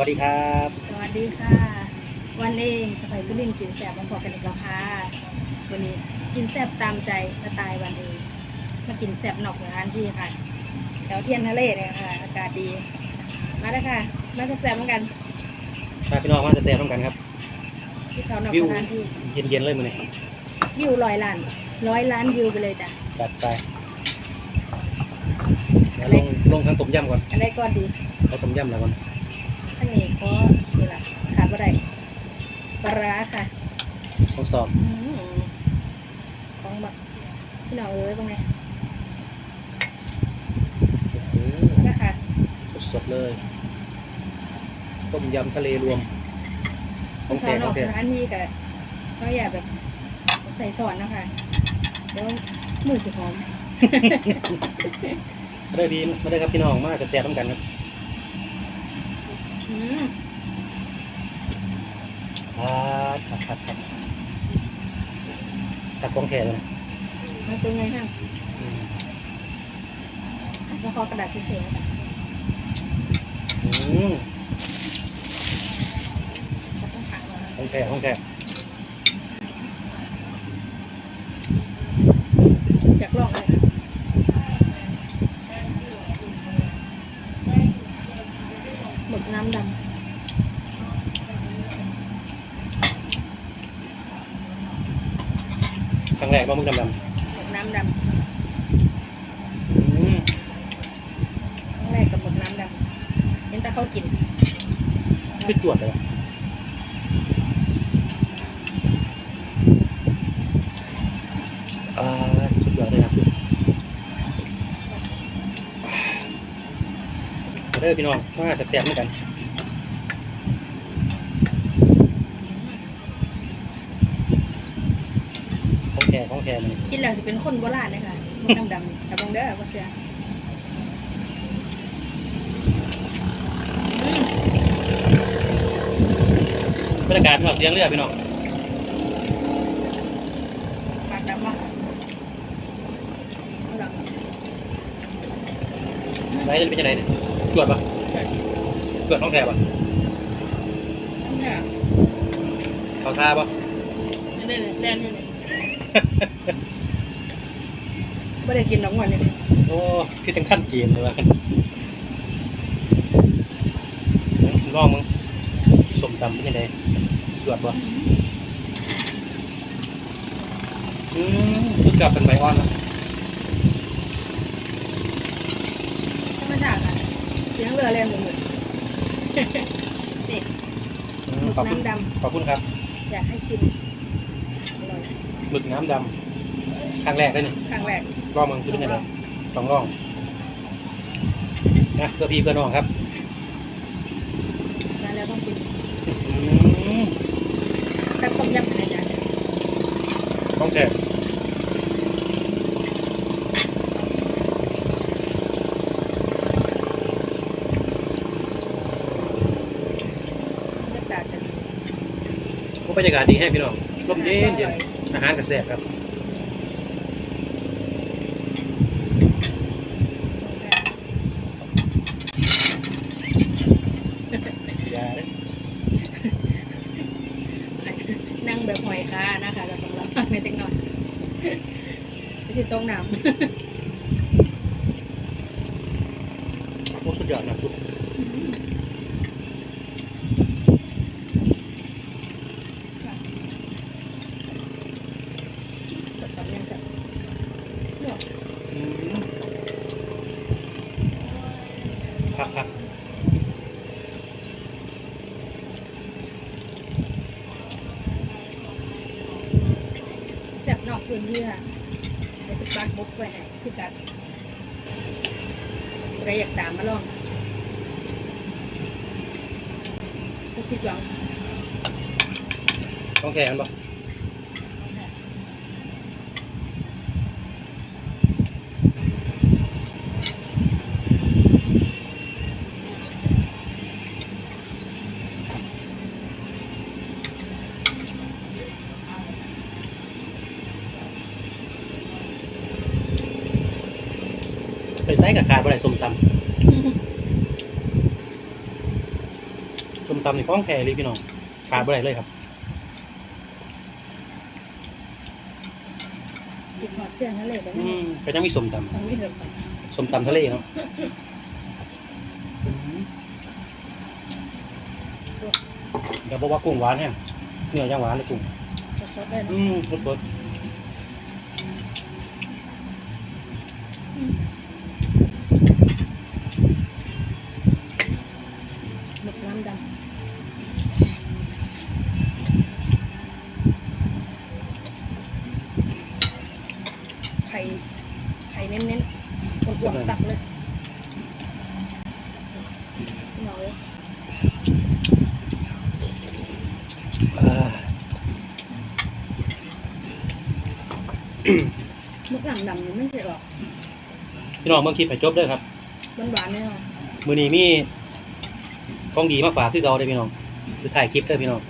วัสดีครับ สวัสดีค่ะ วันเองสไปซุลินกินแสบมาพอกันอีกแล้วค่ะ วันนี้กินแสบตามใจสไตล์วันเองมากินแสบนอกสถานที่ค่ะแถวเทียนทะเลเนี่ยค่ะ อากาศดี มาได้อค่ะ มาแสบๆเหมือนกันพาพี่น้องมาจะแซ่บๆร่วมกันครับที่เขานอกวิวสถานที่เย็นๆเลยมื้อนี้วิวร้อยล้านร้อยล้านวิวไปเลยจ้ะ จัดไปเดี๋ยวลงลงทางต้มยำก่อนอันใดก่อนดีไปต้มยำแล้วก่อน ทั้งนี้ขอนี่แหละขาดบ่ได้ปลาร้าค่ะต้องสอบ อืมของแบบพี่น้องเอ้ยบ้างไงโอ้โหมาค่ะสดๆเลยต้มยำทะเลรวมขอที่งเขาแท้นขออกงแท้สถานที่กับเขาอยากแบบใส่สอนนะคะเดี๋ยวมือสิหอมมาได้ดีมาได้ครับพี่น้องมาจะแซ่บๆร่วมกันครับอืม ครับครับครับครับตัดของแท้เลยนะมันเป็นไงฮะอืมแล้วขอกระดาษเฉยๆนะคะอืมจะต้องขังไว้ของแท้ของแท้อยากลองเลยค่ะหมึกน้ำด ครั้งแรกว่ามึงดำำหมึกน้ำดๆอืมำครั้งแรกกับหมึกน้ำดำเห็นแต่เขากินคือจวดเลยวะอ่าสุดยอดเลยนะสุดมาเด้อพี่น้องมาแซ่บๆเหมือนกัน ของแท้ของแท้มันกินแล้วสิเป็นคนโบราณเลยค่ะหมึกน้ำดำแต่บางเด้อว่าเสียอืมบรรยากาศพี่น้องเสียงเรือพี่น้องปากดำมากเอาล่ะไรจะเป็นยังไงเนี่ยจวดปะจวดของแท้ปะเนี่ยเขาท่าปะนี่เลยแดนนี่เลย ไม่ได้กินน้ำวันนี่โอ้คือถึงขั้นเกมเลยวะลองมึงสมตำเป็นยังไงจวดปะอืมคือกลับเป็นใบอ่อนแล้วธรรมชาติค่ะเสียงเรือแรงหมดเลยนี่อืหมมึกขอบคุณน้ำดขอบคุณครับำอยากให้ชิมอร่อย หมึกน้ำดำครั้งแรกเลยนี่ครั้งแรกลองมึงจะเป็นยังไงต้องลองนะเพื่อพี่เพื่อน้องครับแล้วแล้วต้องกินอืมแต่ต้มยำเป็นยังไงของแท้เลือกตากันบรรยากาศดีแห้งพี่น้องลมเย็นเย็น อาหารกระแสครับอย่าเด้อ นั่งแบบหอยค้านะคะเราต้องรอในเต็กหน่อยไม่ใช่ต้มน้ โอ้สุดยอดน้ำซุปำจับกับยังกับลวก อืมพักพัก แซ่บ นอกพื้นที่ค่ะในสปาร์กบุ๊กไว้ให้พี่ตัดใครอยากตามมาลองพวกพี่หวังต้องแข่งกันปะ บขาดบ่ได้ส้มตำส้มตำนี่ของแท้เลยพี่น้องขาดบ่ได้เลยครับกินหอดเที่ยงทะเลไปอืนี่มเป็นยังมีส้มตต้องมีจะไปำส้มตำทะเลเนาะเดี๋ยวบอกว่ากุ้งหวานแฮงเนื้อย่างหวานเลยกุ้งสดๆได้อืเนาะมสดหมึกน้ำดำไข่ไข่เน้นๆคนอ้วนตักเลยพี่น้องเลย ๆอ่า หมึกน้ำดำนี่มันจะออก พี่น้องเบิ่งคลิปให้จบเด้อครับหวานๆแน่นอนมื้อนี้มีของดีมาฝากคือเก่าเด้อพี่น้องคือถ่ายคลิปเด้อพี่น้อง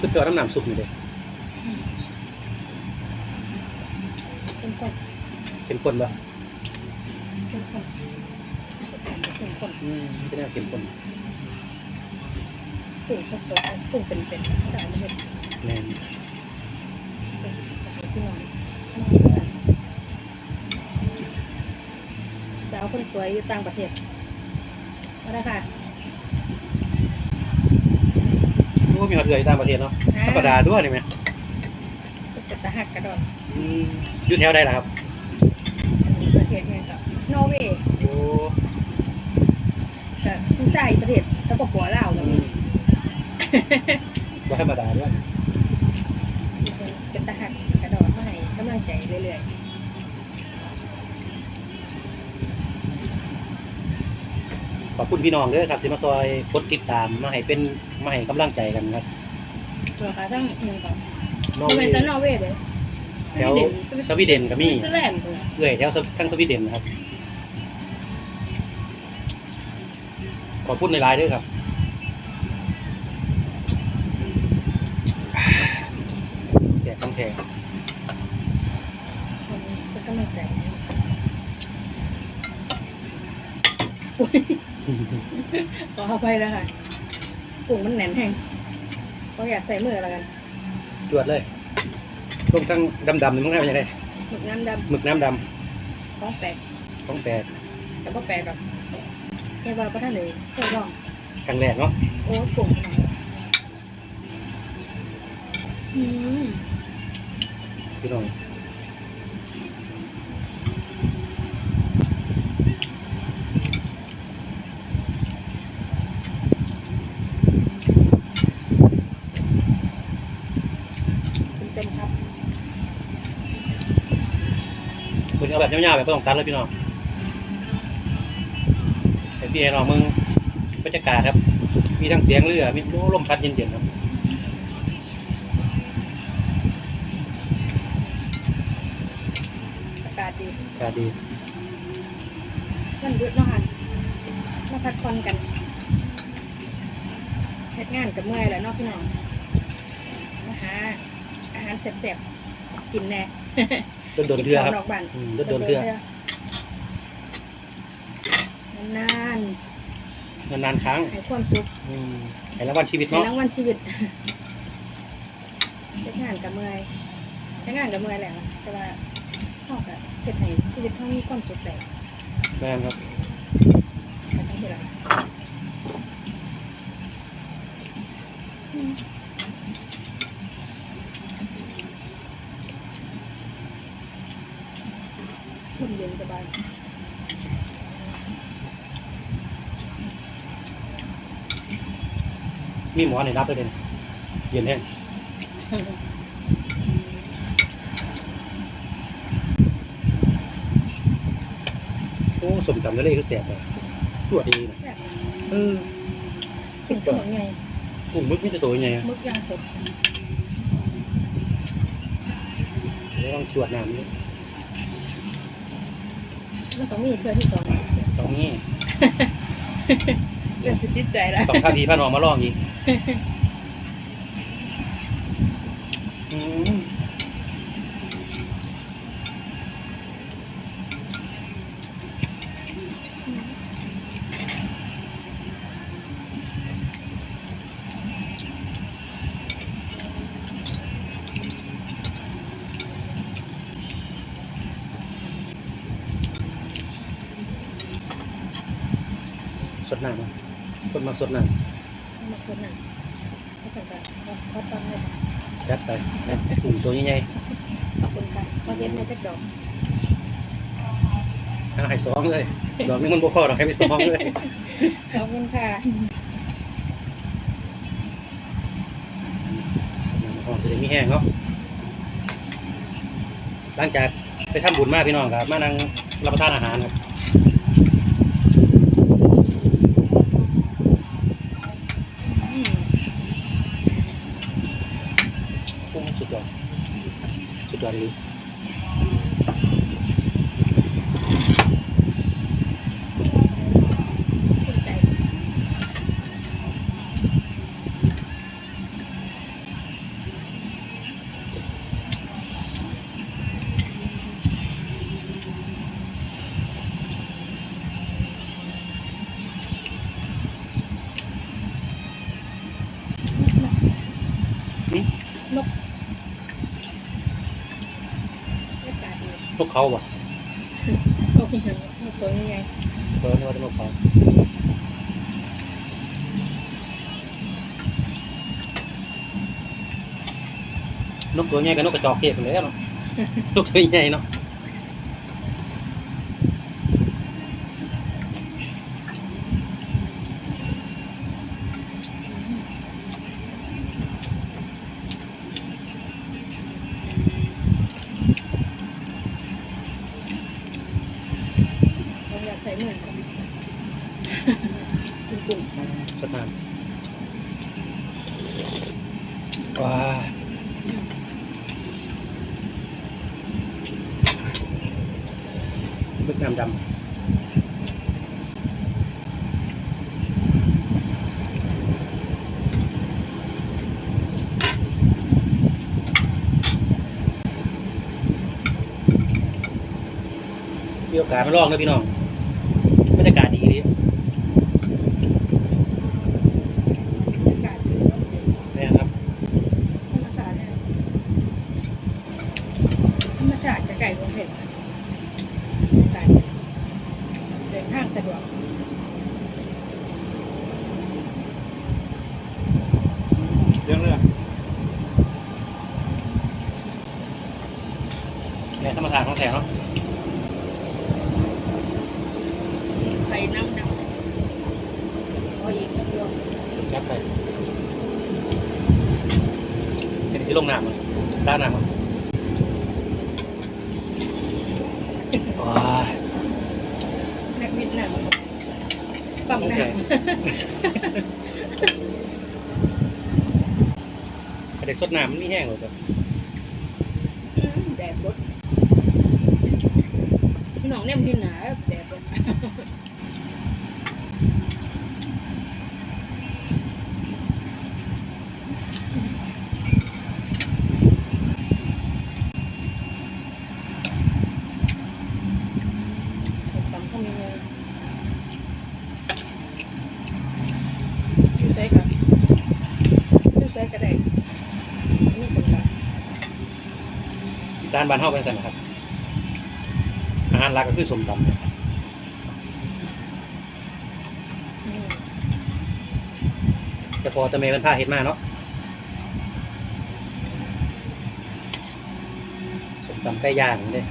สุดยอดน้ำหนำซุปนี่เด้อเข้มข้นเข้มข้นบ่เข้มข้นสดๆเข้มข้นอืมเป็นแนวเข้มข้น ปรุงสดๆปรุงเป็นๆเขาได้ไม่เห็นแม่นพี่น้องมากินกันสาวคนสวยอยู่ต่างประเทศมาแล้วค่ะโอ้มีฮอดเรือยู่ต่างประเทศเนาะธรรมดาด้วยนี่แหมเป็นตะหักกระดอนอืมอยู่แถวใดล่ะครับประเทศเนี่ยกับนอร์เวย์โอ้กับพี่ชายประเทศสปปลาวก็มี บ่ธรรมดาด้วยเป็นตะหักกระดอนมาให้กำลังใจเรื่อยขอบคุณพี่น้องเด้อครับที่มาซอยกดติดตามมาให้เป็นมาให้กำลังใจกันครับๆตัวขาทั้งเอียงก่อนนอร์ทำเวไมย์จะนอร์เวย์เลยแถวสวีเดนก็มี สวิตเซอร์แลนด์เลยเอื้อยแถวทั้งสวีเดนนะครับ ขอบคุณในไลน์ด้วยครับ แจกคำแทงเป็นกำลังใจอุ๊ยขออภัยนะคะกุ้งมันแน่นแห้งก็อยากใส่มือแล้วกันจวดเลยรวมทั้งดำๆนี่มึงได้เป็นยังไงหมึกน้ำดหมึกน้ำดำของแปลกำสองแปดแต่ก็แปลกหรอกแค่ว่าพระท่านเลยเคยลองครั้งแรกเนาะ โอ้กลุ่มหน่อยอืม พี่น้องเต็มๆครับคุณเอาแบบยาวๆแบบไม่ต้องตัดเลยพี่น้องไอ้พี่ไอ้น้องมึงบรรยากาศครับ มีทั้งเสียงเรือ มีลมพัดเย็นๆครับ อา กาศดีอากาศดีมันหยุดเนาะค่ะ มาพักผ่อนกันเฮ็ดงานกับเมื่อยแหล้วเนาะพี่น้องมาหาอาหารแซ่บๆกินแน่โดนโดนเรือครับกินข้าวนอกบ้านอืมโดนโดนเรือนานนานๆครั้งๆให้ความสุข อืมให้รางวัลชีวิตในเนาะรางวัลชีวิตเฮ็ดงานกับเมื่อยเฮ็ดงานกับเมื่อยแหละแต่ว่าเฮาก็ เฮ็ดให้ชีวิตเฮามีความสุขได้แม่นครับกันจังซี่ล่ะอืมลมเย็นสบายมีหมอในรับด้วยเด่นเย็นแห้งโอ้ สมตำทะเลคือแสบเลยตัวดีนะแซ่บเออกินขนมไงกุ้งมึกมีแต่ตัวใหญ่อะมึกย่างสดเดี๋ยวต้องตรวจน้ำนี่มันต้องมีเทื่อที่สองตรงนี้เรื่องสิติดใจแล้วต้องพาพี่พาน้องมาลองอีกอืม ด น้ำนะคนมักสดน้หมักส่วนหนึ่งก็สั่งกันขอตังเลยำจัดไปนะกุ้งตัวใหญ่ขอบคุณค่ะขอเย็นในจักดอกๆเอาให้สองเลย ดอกนึงมันบ่พอหรอกให้ไปสองเลยขอบคุณค่ะอ๋อจะได้มีแห้งเนาะหลังจากไปทำบุญมาพี่น้องครับมานั่งรับประทานอาหารครับ เขาบ่นกยังนกตัวนี้ไงเออนึกว่าจะนกเขานกตัวใหญ่กับนกกระจอกเทศไปแล้วเนาะนกตัวใหญ่เนาะ ผมอยากใส่มือก่อนกุ้งกุ้งสดน้ำว้าบึกน้ำดำมีโอกาสมาลองนะพี่น้องบรรยากาศดีดี อากาศดีนกดี แม่ครับ ธรรมชาติเนี่ยธรรมชาติจะไก่กรุงเทพค่ะบรรยากาศดีเดินทางสะดวก เรื่องเรื่องแม่ธรรมศาสตร์ของแถวเนาะ ใครนั่งนั่งพออีกสักดวง ยัดไปเห็นที่ลงน้ำมันซ่าน้ำมันว้าย นักวิทย์น้ำ ปั๊มน้กระเด็กสดน้ำมันไม่แห้งเลยจ้ะำแดดรถพี่น้องเนี่ยมันที่หนาแดดรถสุดตำข้าวมีเลยอยู่ใส่กันอยู่ใส่ก็ได้ไม่สนใจ อีสานบ้านเฮาเป็นสันนะครับ อาหารหลักก็คือสมตำเนี่ยอืมแต่พอจะเมย์เป็นผ้าเห็ดมาเนาะสมตำไก่ย่างนี่เด้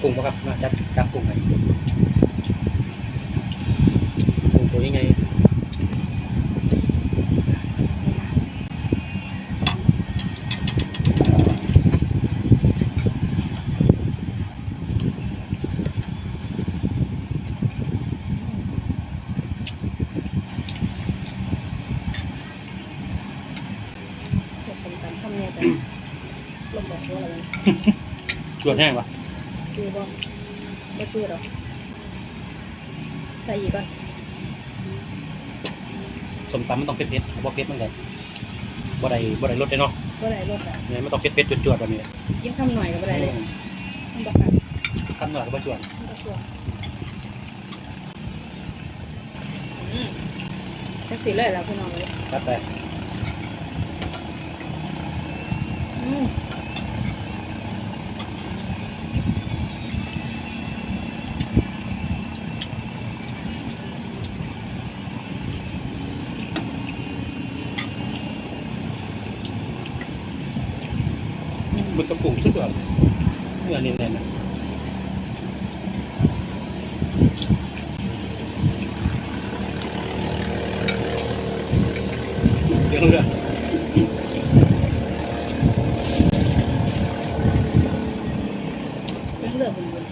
กุ้งปะครับมาจัดจับกุ้งให้กุ้งตัวยังไง เสร็จสมตำข้าวเมียไปลมบอกว่าอะไรวะ จวดแห้งปะจือบ่บ่จือหรอกใส่อีกก่อนสมตำมันต้องเผ็ดๆบ่เผ็ดมันเลยบ่ได้บ่ได้รสเลยเนาะบ่ได้รสอะเนี่ยมันต้องเผ็ดๆจวดๆแบบนี้กินคำหน่อยก็บ่ได้เลยมันบ่คักขั้นหน่อยก็บ่จวดมันบ่ชัวร์อืมจังสิเลยล่ะพี่น้องเลยครับแต่ อืม มึกกระปุกสุดยอด เนื้อนี่แน่นนะเดี๋ยวเรือ เสียงเรือบุญบุญ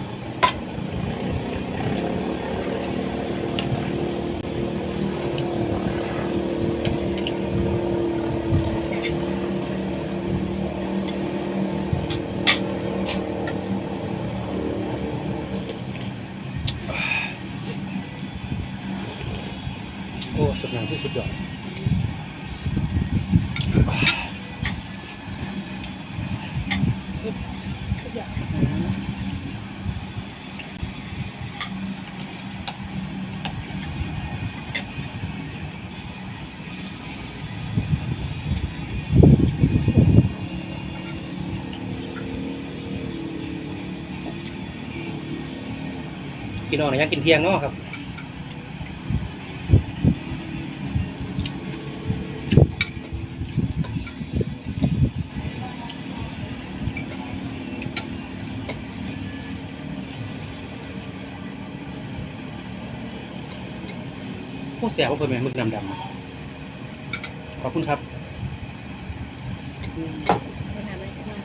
โอ้ สุดยอดพี่น้องเนี่ยยังกินเที่ยงเนาะครับ แสบพวกคนแม่มึกดำดำขอบคุณครับใช้น้ำอะไรกันบ้าง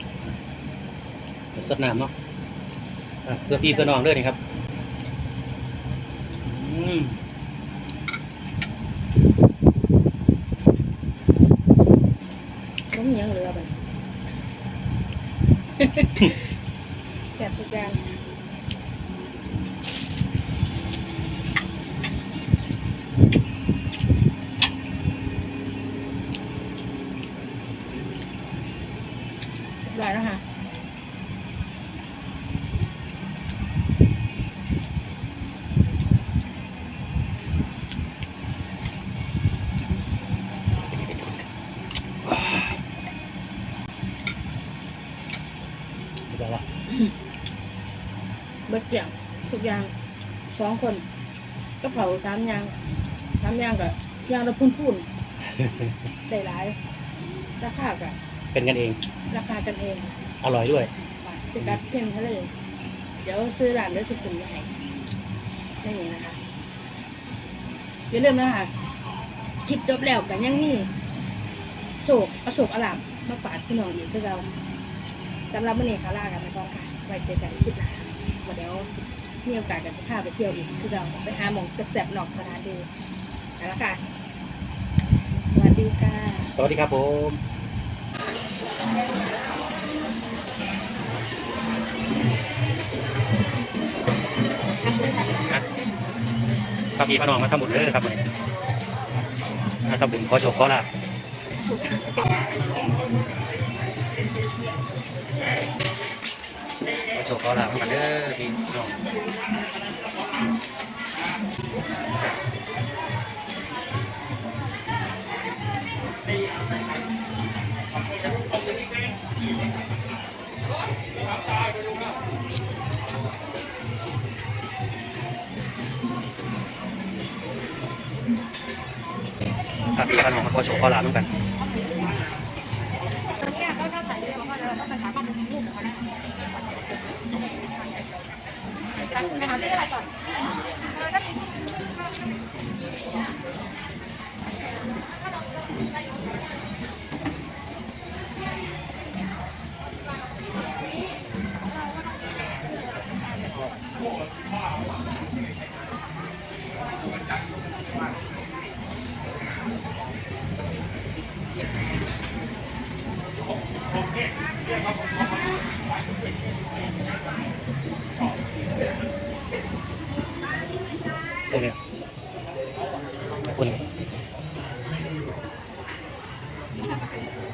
เดี๋ยวสดน้ำเนาะอะเพื่อพี่เพื่อน้องเด้อนี่ครับอืมต้องมีหยังเหลือบัดแซ่บทุกอย่างได้แล้วค่ะ เดี๋ยวละ เบิดเกี่ยงทุกอย่างสองคนก็เผา สามอย่างสามอย่างกับอย่างละพุ่นพุ่นๆได้หลายราคากับเป็นกันเอง ราคากันเองอร่อยด้วยไปกัดเท่นทะเลเดี๋ยวซื้อร้านเดี๋ยวจะกินมาให้ไม่มีนะคะอย่าลืมนะคะคลิปจบแล้วกันยังมีโศกประสบอารามมาฝากพี่น้องอีกคือเราสำหรับวันนี้ขอลากันไปก่อนค่ะไว้เจอกันคลิปหน้าวันเดี๋ยวสิ มีโอกาสกันจะพาไปเที่ยวอีกคือเราไปหาหมองแซ่บๆนอกสถานที่ไปแล้วค่ะ สวัสดีค่ะสวัสดีครับผมครับพี่พนองมาทำบุญเด้อครับวันนี้มาทำบุญขอโชคขอลาภ ขอโชคขอลาภมาเด้อพี่น้องครับพี่พี่น้องมาขอโชคขอลาเหมือนกัน ไปหาชื่ออะไรก่อน ต้